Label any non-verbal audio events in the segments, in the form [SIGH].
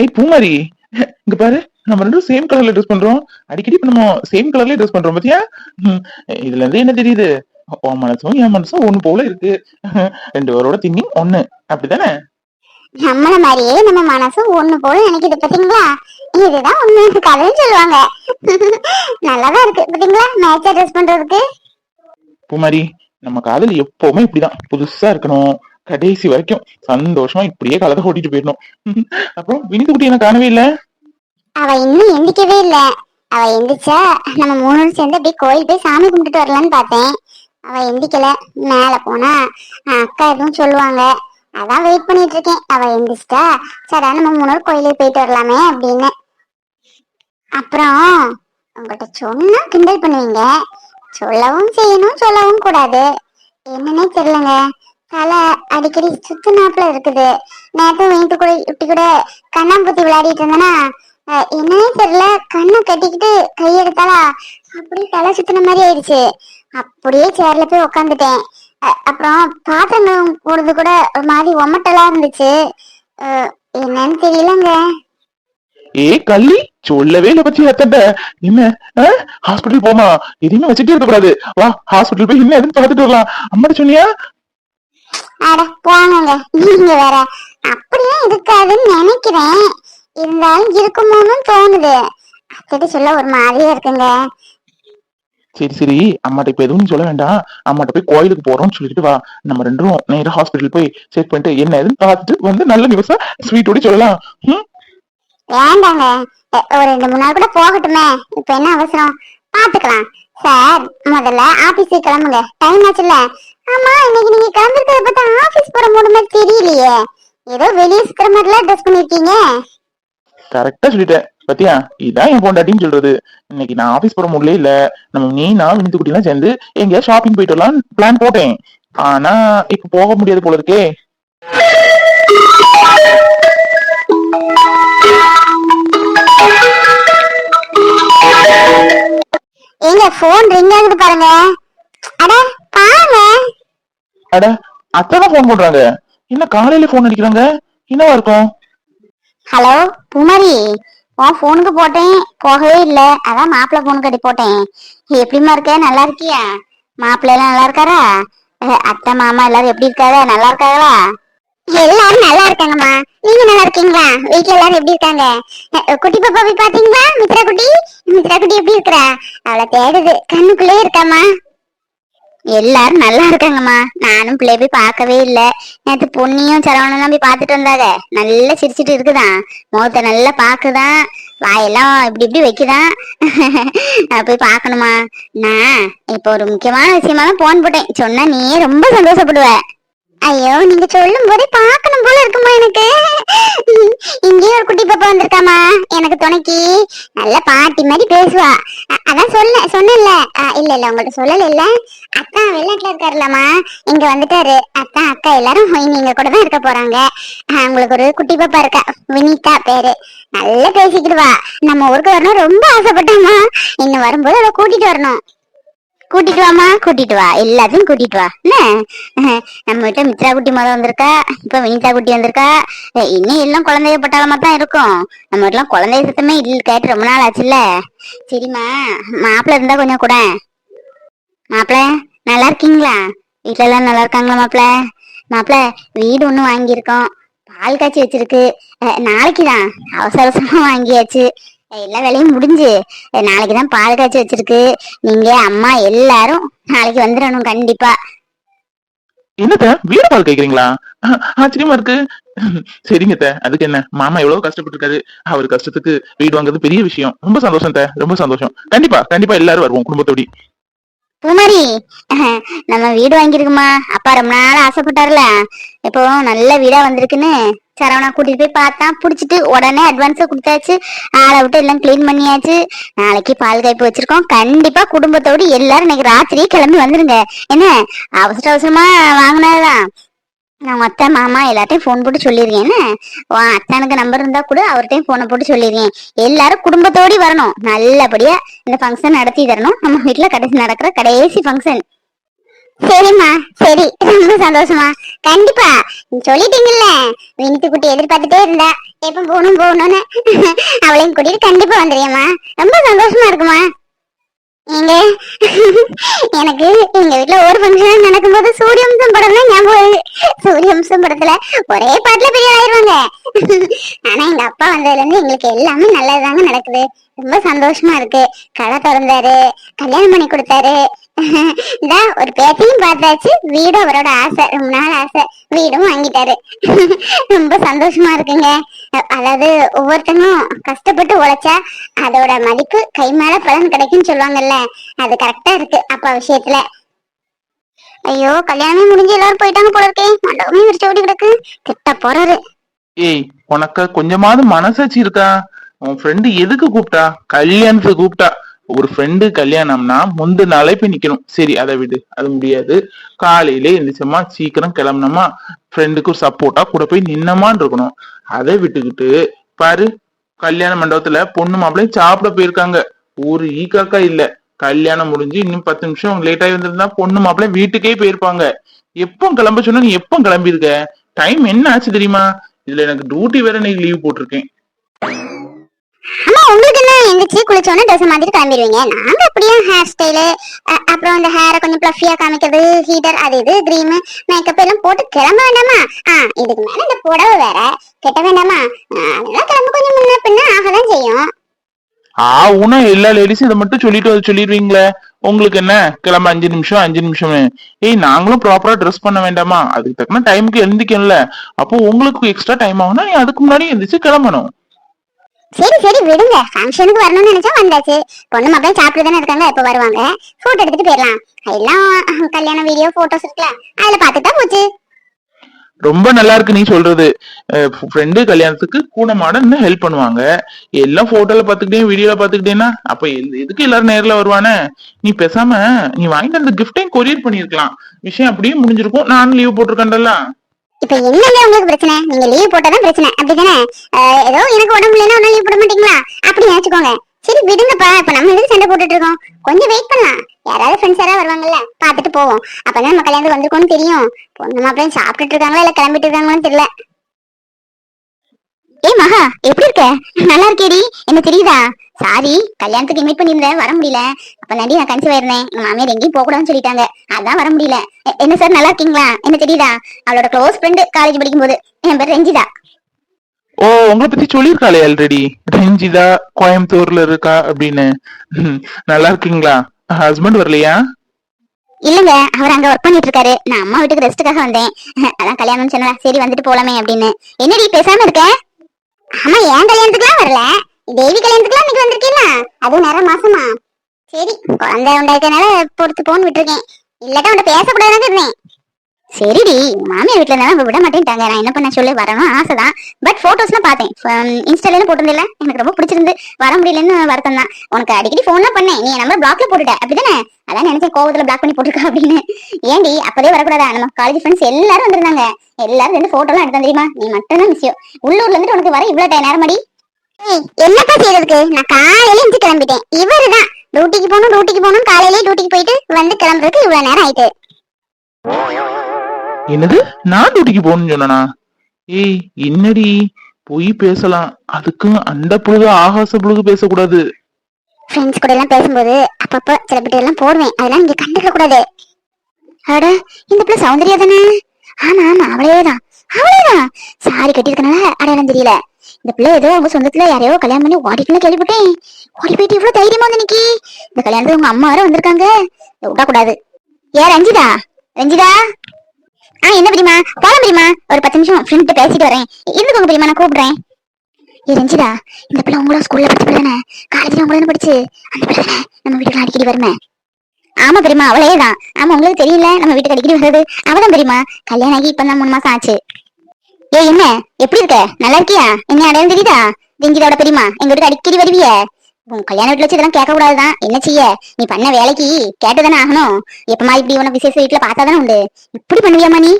ஏய் பூமாரி. இங்க பாரு நம்ம ரெண்டும் சேம் கலர்ல ட்ரெஸ் பண்றோம். அடிக்கடி இப்ப நம்ம சேம் கலர்ல ட்ரெஸ் பண்றோம் பாத்தியா? இதுல இருந்து என்ன தெரியுது? உன் மனசும் என் மனசும் ஒண்ணு போல இருக்கு. ரெண்டு பேரோட திங்கிங் ஒண்ணு. அப்படிதானே நம்மள மாதிரியே நம்ம மனசும் ஒண்ணு போல நினைக்குது பாத்தீங்களா? இதுதான் உண்மையான கதைன்னு சொல்லுவாங்க. நல்லாதான் இருக்கு பாத்தீங்களா? மேட்சா ட்ரெஸ் பண்றதுக்கு. பூமாரி நம்ம காதல் எப்பவுமே இப்படிதான். புதுசா இருக்கணும். கடைசி வரைக்கும் சந்தோஷமா இப்படியே காலத்தை ஓட்டிட்டு போயிடணும். அப்புறம் வினிது குட்டி என்ன காணவே இல்ல? அவ இன்னும் எந்திக்கவே இல்ல. அவ எந்திரிச்சா நம்ம மூணு சேர்ந்து அப்படியே கோயில் போய் சாமி கும்பிட்டுட்டு வரலான்னு பார்த்தேன். அவ எந்திக்கல. மேல போனா அக்கா எதுவும் சொல்லுவாங்க. அதான் வெயிட் பண்ணிட்டு இருக்கேன். அவ எந்திரிச்சிட்டா சரி நம்ம மூணு கோயிலுக்கு போயிட்டு வரலாமே அப்படின்னு. அப்புறம் உங்கள்கிட்ட சொன்னா கிண்டல் பண்ணுவீங்க. சொல்லவும் செய்யணும் சொல்லவும் கூடாது. என்னன்னே தெரியலங்க. தலை அடிக்கடி சுத்துனாப்புல இருக்குது. நேத்து வீட்டு கூட இப்படி கூட கண்ணாம்பூத்தி விளையாடிட்டு இருந்தேன்னா என்னன்னே தெரியல. கண்ணை கட்டிக்கிட்டு கையெடுத்தாலா அப்படியே தலை சுத்தின மாதிரி ஆயிடுச்சு. அப்படியே சேர்ல போய் உக்காந்துட்டேன். அப்புறம் பாத்திரங்கள் போடுறது கூட ஒரு மாதிரி ஒமட்டலா இருந்துச்சு. அஹ் என்னன்னு தெரியலங்க. ஏ கள்ளி? சொல்லவே இல்ல பத்தி அத்தட்ட. என்ன? ஹாஸ்பிட்டல் போமா எதையுமே வச்சுட்டே இருக்க கூடாது. வா ஹாஸ்பிட்டல் போய் என்ன எதுன்னு பார்த்துட்டு வரலாம். அம்மா சொன்னியா? அட நீங்க வேற. அப்படிலாம் இருக்காதுன்னு நினைக்கிறேன். இருந்தாலும் இருக்குமோன்னு தோணுது. அத்திட்டு சொல்ல ஒரு மாதிரியா இருக்குங்க. சரி சரி. அம்மாட்ட இப்ப எதுவும் சொல்ல வேண்டாம். அம்மாட்ட போய் கோயிலுக்கு போறோம்னு சொல்லிட்டு வா. நம்ம ரெண்டும் நேரா ஹாஸ்பிட்டல் போய் செக் பண்ணிட்டு என்ன ஏதுன்னு பார்த்துட்டு வந்து நல்ல நியூஸா ஸ்வீட்டோட சொல்லலாம்? வேண்டாங்க. ஒரு ரெண்டு மூணு நாள் கூட போகட்டுமே. இப்ப என்ன அவசரம்? பாத்துக்கலாம் சார் முதல்ல ஆபீஸுக்கு கிளம்புங்க. டைம் ஆச்சுல்ல? ஆமா இன்னைக்கு நீங்க கிளம்பிருக்கிறத பார்த்தா ஆபீஸ் போற மூணு மாதிரி தெரியலையே. ஏதோ வெளியே சுத்துற மாதிரிலாம் ட்ரெஸ் பண்ணிருக்கீங்க. கரெக்டா சொல்லிட்டேன். பத்தியா? இதான் என் பொண்டாட்டின்னு சொல்றது. இன்னைக்கு நான் ஆபீஸ் போற முடியல இல்ல. நம்ம நீ நான் வினித்து குட்டி எல்லாம் சேர்ந்து எங்கேயா ஷாப்பிங் போயிட்டு வரலாம் பிளான் போட்டேன். ஆனா இப்ப போக முடியாது போல இருக்கே. எங்க போன் ரிங் ஆகுது பாருங்க. அட அட அத்தான் போன் பண்றாங்க என்ன காலையில போன் அடிக்கிறாங்க? என்னவா இருக்கும்? ஹலோ புமரி உன் போனுக்கு போட்டேன் போகவே இல்ல. அதான் மாப்பிள்ளை போனுக்கு அடி போட்டேன். எப்படிம்மா இருக்க? நல்லா இருக்கியா? மாப்பிள்ளை எல்லாம் நல்லா இருக்காரா? அத்தை மாமா எல்லாரும் எப்படி இருக்காங்க? நல்லா இருக்காங்களா? எல்லாரும் நல்லா இருக்காங்கம்மா. நீங்க நல்லா இருக்கீங்களா? வீட்ல எல்லாரும் எப்படி இருக்காங்க? குட்டி பாப்பா போய் பாத்தீங்களா? மித்ரா குட்டி? மித்ரா குட்டி எப்படி இருக்கிறா? அவளை தேடுது. கண்ணுக்குள்ளே இருக்காமா எல்லாரும் நல்லா இருக்காங்கம்மா. நானும் பிள்ளைய போய் பார்க்கவே இல்ல. நேத்து பொன்னியும் சரவணனும் போய் பார்த்துட்டு வந்தாங்க. நல்லா சிரிச்சிட்டு இருக்குதான். முகத்தை நல்லா பாக்குதான் வாயெல்லாம் இப்படி இப்படி வைக்குதான். நான் போய் பார்க்கணுமா? நான் இப்போ ஒரு முக்கியமான விஷயமா தான் போன் போட்டேன். சொன்னா நீயே ரொம்ப சந்தோஷப்படுவ. ஐயோ நீங்க சொல்லும் போதே பாக்கணும் போல இருக்குமா எனக்கு? இங்கேயும் ஒரு குட்டி பாப்பா வந்திருக்காமா எனக்கு துணைக்கு நல்ல பாட்டி மாதிரி பேசுவா. அதான் சொல்ல சொன்னேன்ல. இல்ல இல்ல உங்கள்ட்ட சொல்லல இல்ல. அக்கா வெளிநாட்டுல இருக்காருல்லம்மா. இங்க வந்துட்டாரு. அக்கா அக்கா எல்லாரும் நீங்க கூட தான் இருக்க போறாங்க. உங்களுக்கு ஒரு குட்டி பாப்பா இருக்கா. வினிதா பேரு. நல்லா பேசிக்கிடுவா. நம்ம ஊருக்கு வரணும். ரொம்ப ஆசைப்பட்டோம்மா. இன்னும் வரும்போது அதை கூட்டிட்டு வரணும். கூட்டிட்டு வாமா கூட்டிட்டு வா. எல்லாத்தையும் கூட்டிட்டு வா. என்ன? நம்ம கிட்ட மித்ரா குட்டி மொதல் வந்திருக்கா இப்ப வினிதா குட்டி வந்திருக்கா. இன்னும் எல்லாம் குழந்தைய பட்டாளமா தான் இருக்கும். நம்ம வீட்டுல குழந்தைய சுத்தமே இல்ல கேட்டு ரொம்ப நாள் ஆச்சுல்ல. சரிம்மா மாப்பிள்ள இருந்தா கொஞ்சம் கூட. மாப்பிள்ள நல்லா இருக்கீங்களா? வீட்ல எல்லாம் நல்லா இருக்காங்களா மாப்பிள்ள? மாப்பிள்ள வீடு ஒண்ணு வாங்கியிருக்கோம். பால் காய்ச்சி வச்சிருக்கு. நாளைக்குதான். நாளைக்கு தான் அவசர அவசரமா வாங்கியாச்சு. எல்லா வேலையும் முடிஞ்சு. நாளைக்கு தான் பால் காய்ச்சி வச்சிருக்கு. நீங்க அம்மா எல்லாரும் நாளைக்கு வந்துடணும் கண்டிப்பா. என்னத்த? வீடு பால் கேக்குறீங்களா? ஆ- ஆச்சரியமா இருக்கு. சரிங்க அதுக்கு என்ன? மாமா எவ்வளவு கஷ்டப்பட்டிருக்காரு. அவர் கஷ்டத்துக்கு வீடு வாங்குறது பெரிய விஷயம். ரொம்ப சந்தோஷம் அத்தை, ரொம்ப சந்தோஷம். கண்டிப்பா கண்டிப்பா எல்லாரும் வருவோம் குடும்பத்தோடி. பூமாரி நம்ம வீடு வாங்கியிருக்குமா? அப்பா ரொம்ப நாள் ஆசைப்பட்டார்ல. இப்போ நல்ல வீடா வந்திருக்குன்னு. சரவணா கூட்டிட்டு போய் பார்த்தா புடிச்சிட்டு உடனே அட்வான்ஸ் கொடுத்தாச்சு. ஆளை விட்டு எல்லாம் கிளீன் பண்ணியாச்சு. நாளைக்கு பால் காய்ப்பு வச்சிருக்கோம். கண்டிப்பா குடும்பத்தோடு எல்லாரும் இன்னைக்கு ராத்திரியே கிளம்பி வந்துருங்க. என்ன? அவசர அவசரமா வாங்கினதுதான் நான் அத்தை மாமா எல்லாத்தையும் ஃபோன் போட்டு சொல்லிருக்கேன். உன் அத்தானுக்கு நம்பர் இருந்தா கூட அவர்கிட்டையும் ஃபோனை போட்டு சொல்லியிருக்கேன் எல்லாரும் குடும்பத்தோடி வரணும். நல்லபடியா இந்த ஃபங்க்ஷன் நடத்தி தரணும். நம்ம வீட்டில் கடைசி நடக்கிற கடைசி ஃபங்க்ஷன் சரிம்மா. சரி. ரொம்ப சந்தோஷமா கண்டிப்பா. நீ சொல்லிட்டீங்கல்ல. வினித்து குட்டி எதிர்பார்த்துட்டே இருந்தா. எப்ப போகணும் போகணும்னு. அவளையும் கூட்டிட்டு கண்டிப்பா வந்துடுறியம்மா ரொம்ப சந்தோஷமா இருக்குமா எனக்கு எங்க வீட்ல ஒரு ஃபங்க்ஷன் நடக்கும்போது சூரியம்சம் படம் தான் ஞாபகம் வருது சூரியவம்சம் படத்துல ஒரே பாட்டுல பெரிய ஆயிருவாங்க ஆனா எங்க அப்பா வந்ததுல இருந்து எங்களுக்கு எல்லாமே நல்லதுதாங்க நடக்குது. ரொம்ப சந்தோஷமா இருக்கு. கடை திறந்தாரு கல்யாணம் பண்ணி கொடுத்தாரு. [LAUGHS] ஒரு பேச்சையும் பார்த்தாச்சு. வீடும் அவரோட ஆசை. ரொம்ப நாள் ஆசை. வீடும் வாங்கிட்டாரு. [LAUGHS] ரொம்ப சந்தோஷமா இருக்குங்க. அதாவது ஒவ்வொருத்தனும் கஷ்டப்பட்டு உழைச்சா அதோட மதிப்பு கை மேல பலன் கிடைக்கும்னு சொல்லுவாங்கல்ல. அது கரெக்டா இருக்கு அப்பா விஷயத்துல. ஐயோ கல்யாணமே முடிஞ்சு எல்லாரும் போயிட்டாங்க போல இருக்கே. மண்டபமே விரிச்சு ஓடி கிடக்கு. திட்ட போறாரு. ஏய் உனக்கு கொஞ்சமாவது மனசாட்சி இருக்கா? உன் ஃப்ரெண்டு எதுக்கு கூப்பிட்டா? கல்யாணத்துக்கு கூப்பிட்டா. ஒரு ஃப்ரெண்டு கல்யாணம்னா முந்தின நாளே போய் நிக்கணும். சரி அதை விடு. அது முடியாது. காலையில எந்திரிச்சோமா சீக்கிரம் கிளம்பினோமா ஃப்ரெண்டுக்கு ஒரு சப்போர்ட்டா கூட போய் நின்னமான்னு இருக்கணும். அதை விட்டுக்கிட்டு பாரு கல்யாண மண்டபத்துல பொண்ணு மாப்பிள்ளையும் சாப்பிட போயிருக்காங்க. ஒரு ஈக்காக்கா இல்ல. கல்யாணம் முடிஞ்சு இன்னும் பத்து நிமிஷம் லேட் ஆகி வந்திருந்தா பொண்ணு மாப்பிள்ளை வீட்டுக்கே போயிருப்பாங்க. எப்போ கிளம்ப சொன்னா நீ எப்போ கிளம்பியிருக்க? டைம் என்ன ஆச்சு தெரியுமா? இதுல எனக்கு டியூட்டி வேற நீ லீவ் போட்டிருக்கேன். உங்களுக்கு என்ன எந்திரிச்சு குளிச்சோன்னு ட்ரெஸ் மாதிரி கிளம்பிடுவீங்க? நாங்க அப்படியே ஹேர் ஸ்டைலு அப்புறம் அந்த ஹேரை கொஞ்சம் ப்ளஃபியா காமிக்கிறது ஹீட்டர் அது இது கிரீம் மேக்கப் எல்லாம் போட்டு கிளம்ப வேண்டாமா? ஆ இதுக்கு மேல இந்த புடவை வேற கெட்ட வேண்டாமா? ஆ, அதெல்லாம் கிளம்ப கொஞ்சம் முன்ன பின்ன ஆகதான் செய்யும். ஆவுனா எல்லா லேடிஸும் இதை மட்டும் சொல்லிட்டு வந்து சொல்லிடுவீங்களே. உங்களுக்கு என்ன? கிளம்ப அஞ்சு நிமிஷம் அஞ்சு நிமிஷம். ஏய் நாங்களும் ப்ராப்பரா ட்ரெஸ் பண்ண வேண்டாமா? அதுக்கு தக்கன டைமுக்கு எழுந்திக்கல அப்போ உங்களுக்கு எக்ஸ்ட்ரா டைம் ஆகும்னா நீ அதுக்கு முன்னாடி எழுந்திரிச்சு கிளம்பணும். சரி சரி விடுங்க. ஃபங்க்ஷனுக்கு வரணும்னு நினைச்சா வந்தாச்சு. பொண்ணு மக்கள் சாப்பிட்டு தானே இருக்காங்க. எப்போ வருவாங்க? போட்டோ எடுத்துட்டு போயிடலாம். எல்லாம் கல்யாண வீடியோ போட்டோஸ் இருக்குல்ல. அதுல பார்த்துட்டா போச்சு. ரொம்ப நல்லா இருக்கு நீ சொல்றது. ஃப்ரெண்டு கல்யாணத்துக்கு கூட மாட ஹெல்ப் பண்ணுவாங்க. எல்லாம் போட்டோல பாத்துக்கிட்டே வீடியோல பாத்துக்கிட்டேன்னா அப்ப எதுக்கு எல்லாரும் நேர்ல வருவானே? நீ பேசாம நீ வாங்கிட்டு அந்த கிஃப்டையும் கொரியர் பண்ணிருக்கலாம் விஷயம் அப்படியே முடிஞ்சிருக்கும். நானும் லீவ் போட்டிருக்கேன்டல்ல. இப்ப என்னங்க உங்களுக்கு பிரச்சனை? நீங்க லீவ் போட்டாதான் பிரச்சனை. அப்படிதானே? ஏதோ எனக்கு உடம்பு இல்லைன்னா ஒன்னும் லீவ் போட மாட்டீங்களா? அப்படி நினைச்சுக்கோங்க. சரி விடுங்கப்பா. இப்ப நம்ம எதுக்கு சண்டை போட்டுட்டு இருக்கோம்? கொஞ்சம் வெயிட் பண்ணலாம். யாராவது ஃப்ரெண்ட்ஸ் யாராவது வருவாங்கல்ல பாத்துட்டு போவோம். அப்பதான் நம்ம கல்யாணத்துக்கு வந்திருக்கோம்னு தெரியும். பொண்ணு மாப்பிள்ளையும் சாப்பிட்டுட்டு இருக்காங்களா இல்ல கிளம்பிட்டு இருக்காங்களான்னு தெரியல. ஏய் மகா எப்படி இருக்க? நல்லா இருக்கேடி. என்ன தெரியுதா? சாரி கல்யாணத்துக்கு இன்வைட் பண்ணியிருந்தேன். வர முடியல. அப்ப நடி நான் கன்சீவ் ஆயிருந்தேன். எங்க மாமியார் எங்கேயும் போக கூடாதுன்னு சொல்லிட்டாங்க. அதான் வர முடியல. என்ன சார் நல்லா இருக்கீங்களா? என்ன தெரியுதா? அவளோட க்ளோஸ் ஃப்ரெண்டு காலேஜ் படிக்கும் போது என் பேர் ரஞ்சிதா. ஓ உங்களை பத்தி சொல்லியிருக்காளே ஆல்ரெடி ரஞ்சிதா கோயம்புத்தூர்ல இருக்கா அப்படின்னு. நல்லா இருக்கீங்களா? ஹஸ்பண்ட் வரலையா? இல்லங்க அவர் அங்க ஒர்க் பண்ணிட்டு இருக்காரு. நான் அம்மா வீட்டுக்கு ரெஸ்ட்டுக்காக வந்தேன். அதான் கல்யாணம் சொன்னா சரி வந்துட்டு போலாமே அப்படின்னு. என்னடி பேசாம இருக்க? ஆமா என் கல்யாணத்துக்குலாம் வரல. தேவி கல்யாணத்துக்குலாம் இன்னைக்கு வந்திருக்கீங்களா அதுவும் நேரம் மாசமா. சரி குழந்தை உண்டாயிட்டனால பொறுத்து போன்னு விட்டுருக்கேன். இல்லாட்டா உன்ட்ட பேசக்கூடாதுன்னு இருந்தேன். சரிடி. மாமியார் வீட்டுல இருந்தாலும் விட மாட்டேன்ட்டாங்க நான் என்ன பண்ண சொல்லி? வரணும் ஆசைதான். பட் போட்டோஸ்லாம் பார்த்தேன். இன்ஸ்டால போட்டிருந்தில்ல? எனக்கு ரொம்ப பிடிச்சிருந்து வர முடியலன்னு வருத்தம் தான். உனக்கு அடிக்கடி ஃபோன்லாம் பண்ணேன். நீ நம்பர் பிளாக்ல போட்டுட்ட. அப்படிதானே? அதான் நினைச்சேன் கோவத்துல பிளாக் பண்ணி போட்டுருக்க அப்படின்னு. ஏண்டி அப்பதே வரக்கூடாதா? நம்ம காலேஜ் ஃப்ரெண்ட்ஸ் எல்லாரும் வந்திருந்தாங்க. எல்லாரும் ரெண்டு போட்டோலாம் எடுத்தா தெரியுமா? நீ மட்டும் தான் மிஸ்யோ உள்ளூர்ல இருந்து உனக்கு வர இவ்வளவு டை- நேரம் அடி என்னப்பா செய்யறதுக்கு? நான் காலையில இருந்து கிளம்பிட்டேன். இவரு தான் டியூட்டிக்கு போகணும் டியூட்டிக்கு போகணும் காலையிலேயே டியூட்டிக்கு போயிட்டு வந்து கிளம்புறதுக்கு இவ்வளவு நேரம் ஆயிட்டு. என்னது? நான் டியூட்டிக்கு போகணும்னு சொன்னனா? ஏய் என்னடி? போய் பேசலாம். அதுக்கு அந்த புழுது ஆகாச புழுகு பேசக்கூடாது. ஃப்ரெண்ட்ஸ் கூட எல்லாம் பேசும்போது அப்பப்ப சில பிட்டு எல்லாம் போடுவேன். அதெல்லாம் இங்க கண்டுக்க கூடாது. அட இந்த பிள்ளை சௌந்தர்யா தானே? ஆமா ஆமா அவளேதான் அவளேதான் சாரி கட்டியிருக்கனால அடையாளம் தெரியல. இந்த பிள்ளை ஏதோ அவங்க சொந்தத்துல யாரையோ கல்யாணம் பண்ணி ஓடிட்டுன்னு கேள்விப்பட்டேன். ஓடி போயிட்டு இவ்வளவு தைரியமா வந்து நிக்கி இந்த கல்யாணத்துல உங்க அம்மா வேற வந்திருக்காங்க. விடக்கூடாது. ஏ ரஞ்சிதா. ரஞ்சிதா? ஆ என்ன பிரியமா போலாம் பிரியமா ஒரு பத்து நிமிஷம் ஃப்ரெண்ட் பேசிட்டு வரேன். இருந்துக்கோங்க பிரியமா நான் கூப்பிடுறேன். ஏ ரஞ்சிதா இந்த பிள்ளை உங்களோட ஸ்கூல்ல படிச்ச பிள்ளை தானே காலேஜ்ல உங்கள படிச்சு? அந்த பிள்ளை தானே. நம்ம வீட்டுக்கு அடிக்கடி வருமே. ஆமா பெரியமா அவளே தான். ஆமா உங்களுக்கு தெரியல நம்ம வீட்டுக்கு அடிக்கடி வர்றது. அவதான் பெரியமா கல்யாணம் ஆகி இப்பதான் மூணு மாசம் ஆச்சு. ஏ என்ன? எப்படி இருக்க? நல்லா இருக்கியா? என்ன அடையாளம் தெரியுதா? ரஞ்சிதாவோட பெரியமா எங்க வீட்டுக்கு அடிக்கடி வருவிய? உன் கல்யாண வீட்டுல வச்சு இதெல்லாம் கேட்க கூடாதுதான் என்ன செய்ய? நீ பண்ண வேலைக்கு கேட்டுதானே ஆகணும். எப்பமா இப்படி உன விசேஷ வீட்டுல பார்த்தாதானே உண்டு? இப்படி பண்ணுவியாமா நீ?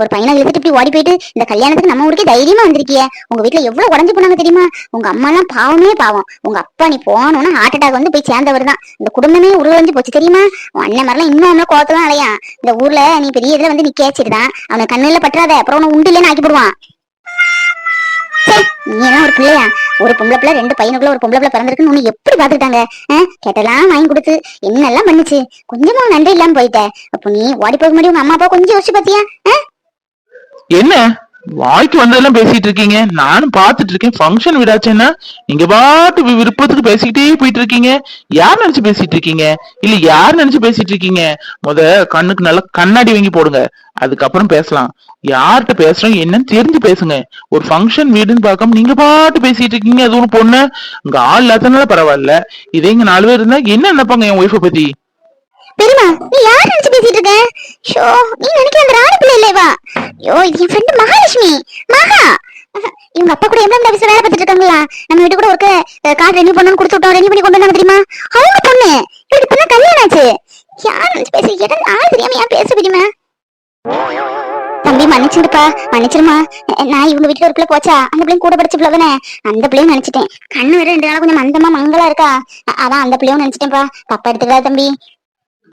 ஒரு பையனை இழுத்துட்டு இப்படி ஓடி போயிட்டு இந்த கல்யாணத்துக்கு நம்ம ஊருக்கே தைரியமா வந்திருக்கிய. உங்க வீட்டுல எவ்வளவு உடஞ்சு போனாங்க தெரியுமா? உங்க அம்மா எல்லாம் பாவமே பாவம். உங்க அப்பா நீ போனோன்னா ஹார்ட் அட்டாக் வந்து போய் சேர்ந்தவர் தான் இந்த குடும்பமே உருவழிஞ்சு போச்சு தெரியுமா? உன் அண்ணன் மாதிரிலாம் இன்னும் அவன கோத்தலாம் அலையா இந்த ஊர்ல நீ பெரிய இதுல வந்து நீ கேச்சிருதான் அவனை கண்ணுல பற்றாத. அப்புறம் உன உண்டு இல்லைன்னு ஆக்கி போடுவான். நீ எல்லாம் ஒரு பிள்ளையா? ஒரு பொம்பளை பிள்ளை ரெண்டு பையனுக்குள்ள ஒரு பொம்பளை பிள்ளை பிறந்திருக்குன்னு உன்னை எப்படி பாத்துக்கிட்டாங்க கேட்டெல்லாம் வாங்கி கொடுத்து என்னெல்லாம் பண்ணுச்சு? கொஞ்சமா நன்றி இல்லாம போயிட்ட. அப்போ நீ ஓடி போக முடியும்? உங்க அம்மா அப்பா கொஞ்சம் யோசிச்சு பாத்தியா என்ன? வாய்க்கு வந்ததெல்லாம் பேசிட்டு இருக்கீங்க. நானும் பாத்துட்டு இருக்கேன். ஃபங்க்ஷன் விடாச்சுன்னா நீங்க பாட்டு விருப்பத்துக்கு பேசிக்கிட்டே போயிட்டு இருக்கீங்க. யார் நினைச்சு பேசிட்டு இருக்கீங்க? இல்ல யார் நினைச்சு பேசிட்டு இருக்கீங்க? முத கண்ணுக்கு நல்லா கண்ணாடி வாங்கி போடுங்க. அதுக்கப்புறம் பேசலாம். யார்கிட்ட பேசுறோம் என்னன்னு தெரிஞ்சு பேசுங்க. ஒரு ஃபங்க்ஷன் வீடுன்னு பார்க்காம நீங்க பாட்டு பேசிட்டு இருக்கீங்க. அது ஒண்ணு பொண்ணு. உங்க ஆள் இல்லாதனால பரவாயில்ல. இதே இங்க நாலு பேர் இருந்தா என்ன நினைப்பாங்க என் ஒய்ஃபை பத்தி? பெரியமா நீ யார் நினைச்சு பேசிட்டு இருக்க? ஷோ நீ நினைக்கிற அந்த ராணி பிள்ளை இல்லைவா ஐயோ இது என் ஃப்ரெண்டு மகாலட்சுமி. மகா. இவங்க அப்பா கூட எவ்வளவு ஆபீஸ்ல வேலை பார்த்துட்டு இருக்காங்களா? நம்ம வீட்டு கூட ஒரு கார்டு ரெனியூ பண்ணணும்னு கொடுத்து விட்டோம். ரெனியூ பண்ணி கொண்டு வந்தாங்க தெரியுமா? அவங்க பொண்ணு. இவருக்கு இப்பதான் கல்யாணம் ஆச்சு. யார் நினைச்சு பேசி கேட்டா ஆள் தெரியாம ஏன் பேச முடியுமா தம்பி மன்னிச்சிருப்பா மன்னிச்சிருமா நான் இவங்க வீட்டுல ஒரு பிள்ளை போச்சா? அந்த பிள்ளையும் கூட படிச்ச பிள்ளை தானே? அந்த பிள்ளையும் நினைச்சிட்டேன். கண்ணு வேற ரெண்டு நாள் கொஞ்சம் மந்தமா மங்களா இருக்கா? அதான் அந்த பிள்ளையும் நினைச்சிட்டேன்ப்பா தப்பா எடுத்துக்காத தம்பி.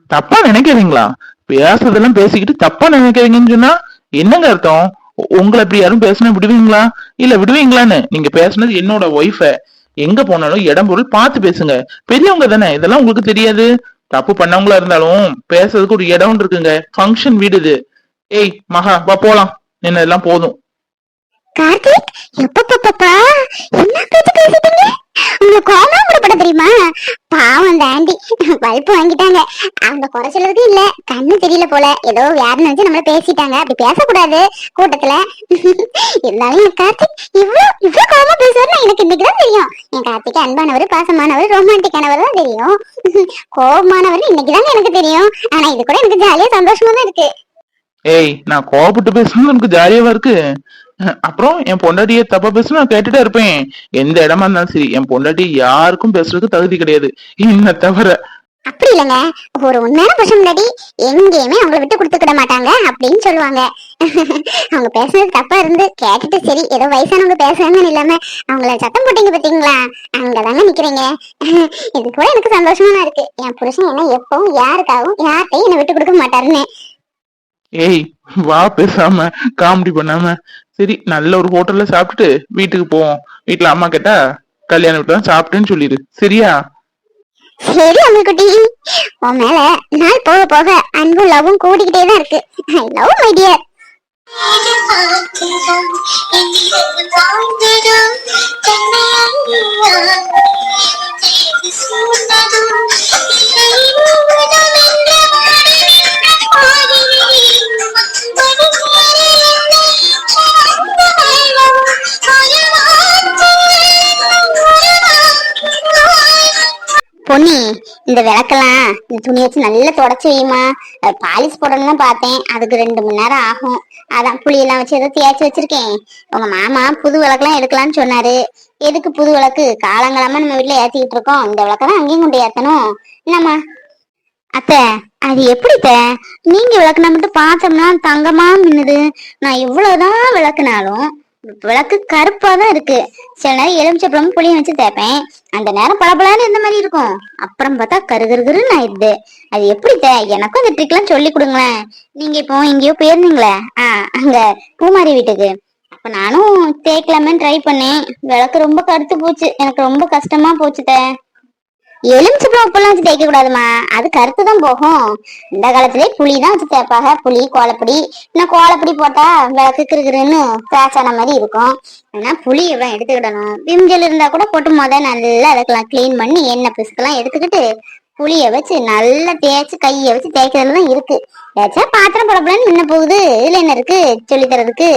தப்பா நினைக்கிறீங்களா பேசுறதெல்லாம் பேசிக்கிட்டு தப்பா நினைக்கிறீங்கன்னு சொன்னா என்னங்க அர்த்தம்? உங்களை அப்படி யாரும் பேசினா விடுவீங்களா? இல்ல விடுவீங்களான்னு? நீங்க பேசுனது என்னோட ஒய்ஃப எங்க போனாலும் இடம் பொருள் பார்த்து பேசுங்க. பெரியவங்க தானே? இதெல்லாம் உங்களுக்கு தெரியாது. தப்பு பண்ணவங்களா இருந்தாலும் பேசுறதுக்கு ஒரு இடம் இருக்குங்க. ஃபங்க்ஷன் வீடு இது. ஏய் மகா வா போலாம். என்ன எல்லாம் போதும். கார்த்திக் எப்பப்பப்பா? [LAUGHS] பல்ப் வாங்கிட்டாங்க. அவங்க குறை சொல்றதுக்கு இல்ல. கண்ணு தெரியல போல. ஏதோ யாருன்னு நினைச்சு நம்மள பேசிட்டாங்க. அப்படி பேசக்கூடாது கூட்டத்துல. [LAUGHS] இருந்தாலும் என் கார்த்திக் இவ்வளவு இவ்வளவு கோமா பேசுவாரு எனக்கு இன்னைக்குதான் தெரியும். என் கார்த்திக் அன்பானவர் பாசமானவர் ரொமான்டிக்கானவர் தான் தெரியும். [LAUGHS] கோபமானவர் இன்னைக்குதாங்க எனக்கு தெரியும். ஆனா இது கூட எனக்கு ஜாலியா சந்தோஷமா தான் இருக்கு. ஏய் நான் கோபப்பட்டு பேசுனது எனக்கு ஜாலியாவா இருக்கு? அப்புறம் என் பொண்டாட்டிய தப்பா பேசுனா நான் கேட்டுட்டே இருப்பேன். எந்த இடமா இருந்தாலும் சரி என் பொண்டாட்டி யாருக்கும் பேசுறதுக்கு தகுதி கிடையாது. என்ன தவிர? அப்படி இல்லைங்க. ஒரு உண்மையான புருஷன் முன்னாடி எங்கேயுமே அவங்கள விட்டு கொடுத்துக்கிட மாட்டாங்க அப்படின்னு சொல்லுவாங்க. அவங்க பேசுனது தப்பா இருந்து கேட்டுட்டு சரி ஏதோ வயசானவங்க பேசுறாங்கன்னு இல்லாம அவங்கள சத்தம் போட்டீங்க பாத்தீங்களா? அங்கதாங்க நிக்கிறீங்க. இது கூட எனக்கு சந்தோஷமா இருக்கு. என் புருஷன் என்ன எப்பவும் யாருக்காகவும் யார்கிட்டையும் என்னை விட்டு கொடுக்க மாட்டாருன்னு. ஏய் வா பேசாம காமெடி பண்ணாம. சரி நல்ல ஒரு ஹோட்டல்ல சாப்பிட்டுட்டு வீட்டுக்கு போவோம். வீட்டுல அம்மா கேட்டா கல்யாணம் விட்டு தான் சாப்பிட்டேன்னு சொல்லிடு. சரியா? சரி அம்மிக்குட்டி உன் மேல நாள் போக போக அன்பும் லவ்வும் கூடிக்கிட்டே தான் இருக்கு. I love my dear Ponni இந்த விளக்கெல்லாம் இந்த துணி வச்சு நல்லா தொடச்சு வையுமா? பாலிஷ் போடணும்னு பார்த்தேன். அதுக்கு ரெண்டு மணி நேரம் ஆகும். அதான் புளியெல்லாம் வச்சு ஏதோ தேய்ச்சி வச்சிருக்கேன். உங்க மாமா புது விளக்கெல்லாம் எடுக்கலாம்னு சொன்னாரு. எதுக்கு புது விளக்கு? காலங்காலமா நம்ம வீட்டுல ஏத்திக்கிட்டு இருக்கோம். இந்த விளக்கெல்லாம் தான் அங்கேயும் கொண்டு ஏத்தணும். என்னம்மா? அத்த அது எப்படித்த? நீங்க விளக்குனா மட்டும் பார்த்தோம்னா தங்கமா மின்னுது. நான் எவ்வளவுதான் விளக்குனாலும் விளக்கு கருப்பா தான் இருக்கு. சில நேரம் எலுமிச்சப்பழமும் புளியும் வச்சு தேப்பேன் அந்த நேரம் பளபளன்னு இருந்த மாதிரி இருக்கும். அப்புறம் பார்த்தா கருகருகருன்னு ஆயிடுது. அது எப்படித்த? எனக்கும் இந்த ட்ரிக்லாம் சொல்லி கொடுங்களேன். நீங்க இப்போ எங்கேயோ போயிருந்தீங்களே? ஆ அங்க பூமாரி வீட்டுக்கு. அப்ப நானும் தேய்க்கலாமேன்னு ட்ரை பண்ணேன். விளக்கு ரொம்ப கருத்து போச்சு. எனக்கு ரொம்ப கஷ்டமா போச்சு தே எலுமிச்சப்பழம் உப்பெல்லாம் வச்சு தேய்க்க கூடாதுமா அது கருத்து தான் போகும். இந்த காலத்திலே புளி தான் வச்சு தேய்ப்பாங்க. புளி கோலப்பொடி இன்னும் கோலப்பொடி போட்டா விளக்கு கிருக்குன்னு பேச்சான மாதிரி இருக்கும். ஆனா புளி எவ்வளவு எடுத்துக்கிடணும். விம்ஜல் இருந்தா கூட போட்டு முத நல்லா அதுக்கெல்லாம் க்ளீன் பண்ணி எண்ணெய் பிசுக்கெல்லாம் எடுத்துக்கிட்டு புளிய வச்சு நல்லா தேய்ச்சி கையை வச்சு தேய்க்கிறதுல தான் இருக்கு. ஏச்சா பாத்திரம் படப்படன்னு என்ன போகுது? இதுல என்ன இருக்கு? சொல்லி தரதுக்கு.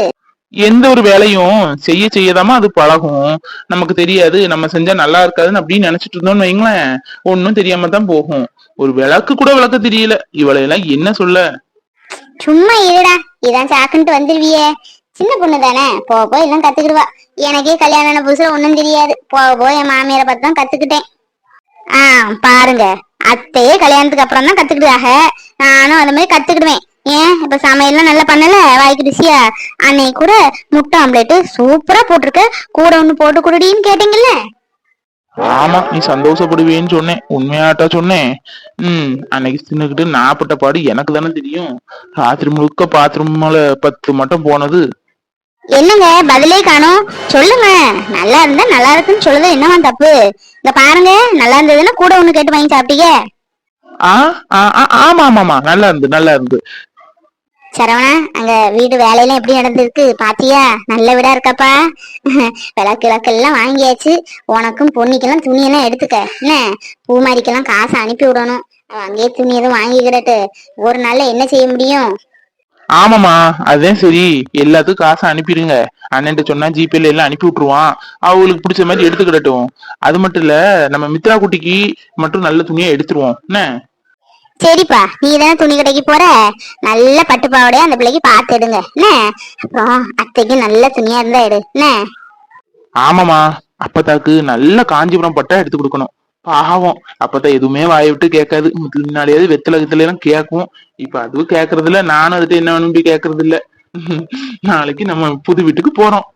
எந்த ஒரு வேலையும் செய்ய செய்யதாமா அது பழகும். நமக்கு தெரியாது நம்ம செஞ்சா நல்லா இருக்காதுன்னு அப்படின்னு நினைச்சிட்டு இருந்தோம்னு வைங்களேன் ஒன்னும் தெரியாம தான் போகும். ஒரு விளக்கு கூட விளக்க தெரியல. இவளை எல்லாம் என்ன சொல்ல? சும்மா இருடா. இதான் சாக்குன்ட்டு வந்துருவியே. சின்ன பொண்ணு தானே? போக போய் எல்லாம் கத்துக்கிடுவா. எனக்கே கல்யாணம் புதுசுல ஒன்னும் தெரியாது. போக போய் என் மாமியாரை பார்த்து தான் கத்துக்கிட்டேன். ஆ பாருங்க. அத்தையே கல்யாணத்துக்கு அப்புறம் தான் கத்துக்கிட்டாக நானும் அந்த மாதிரி கத்துக்கிடுவேன். ஏன்? இப்ப சமையல்லாம் நல்லா பண்ணல? வாய்க்கு ருசியா? அன்னைக்கு கூட முட்டை ஆம்லேட் சூப்பரா போட்டிருக்க. கூட ஒண்ணு போட்டு குடுடின்னு கேட்டீங்கல்ல? ஆமா நீ சந்தோஷப்படுவேன்னு சொன்னேன். உண்மையாட்டா சொன்னேன். ம் அன்னைக்கு தின்னுக்கிட்டு நாப்பட்ட பாடு எனக்கு தானே தெரியும். ராத்திரி முழுக்க பாத்ரூம்ல பத்து மட்டும் போனது. என்னங்க பதிலே காணோம். சொல்லுங்க. நல்லா இருந்தா நல்லா இருக்குன்னு சொல்லுது. என்னவா தப்பு? இங்க பாருங்க நல்லா இருந்ததுன்னா கூட ஒண்ணு கேட்டு வாங்கி சாப்பிட்டீங்க. ஆ ஆ, ஆ, ஆமா ஆமாமா நல்லா இருந்து நல்லா இருந்து. சரவணா அங்க வீடு வேலையெல்லாம் எப்படி நடந்திருக்கு? பாத்தியா? நல்ல வீடா இருக்காப்பா. விளக்கு விளக்கெல்லாம் வாங்கியாச்சு. உனக்கும் பொன்னிக்கெல்லாம் துணியெல்லாம் எடுத்துக்க. என்ன? பூமாரிக்கெல்லாம் காசு அனுப்பி விடணும். அங்கேயே துணி எதுவும் வாங்கிக்கிடட்டு. ஒரு நாள்ல என்ன செய்ய முடியும்? ஆமாமா அதுதான் சரி. எல்லாத்துக்கும் காசை அனுப்பிடுங்க. அண்ணன்ட்ட சொன்னா ஜிபேல எல்லாம் அனுப்பி விட்டுருவான். அவங்களுக்கு பிடிச்ச மாதிரி எடுத்துக்கிடட்டும். அது மட்டும் இல்ல நம்ம மித்ரா குட்டிக்கு மட்டும் நல்ல துணியா எடுத்துருவோம். என்ன? சரிப்பா நீ தானே துணி கடைக்கு போற? நல்ல பட்டு பாவாடையா அந்த பிள்ளைக்கு பார்த்து எடுங்க. என்ன? அப்புறம் அத்தைக்கு நல்ல துணியா இருந்தா எடு. என்ன? ஆமாமா அப்பதாக்கு நல்ல காஞ்சிபுரம் பட்டா எடுத்து கொடுக்கணும். பாவம் அப்பதான் எதுவுமே வாயை விட்டு கேட்காது. முன்னாடியாவது வெத்தலை கித்தல எல்லாம் கேட்கும். இப்ப அதுவும் கேக்குறது இல்ல நானும் அதுட்டு என்ன வேணும் கேக்குறது இல்ல நாளைக்கு நம்ம புது வீட்டுக்கு போறோம்.